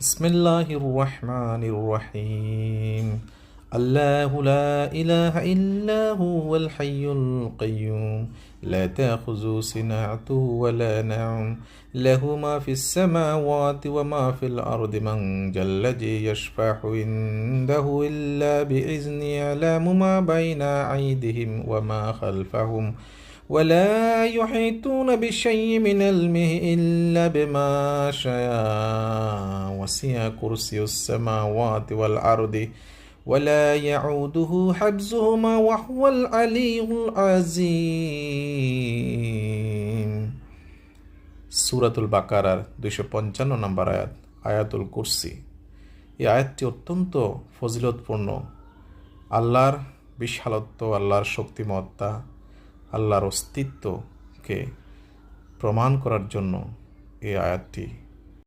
بسم الله الرحمن الرحيم الله لا إله إلا هو الحي القيوم لا تأخذه سنة ولا نوم له ما في السماوات وما في الأرض من الذي يشفع عنده إلا بإذنه يعلم ما بين أيديهم وما خلفهم ولا يحيطون بشيء من علمه إلا بما شاء وسع كرسي السماوات والأرض ولا يعوده حفظهما وهو العلي العظيم সুরাতুল বাকারার দুইশো পঞ্চান্ন নম্বর আয়াত আয়াতুল কুরসি এই আয়াতটি অত্যন্ত ফজিলতপূর্ণ আল্লাহর বিশালত্ব আল্লাহর শক্তিমত্তা আল্লাহর অস্তিত্বকে প্রমাণ করার জন্য এই আয়াতটি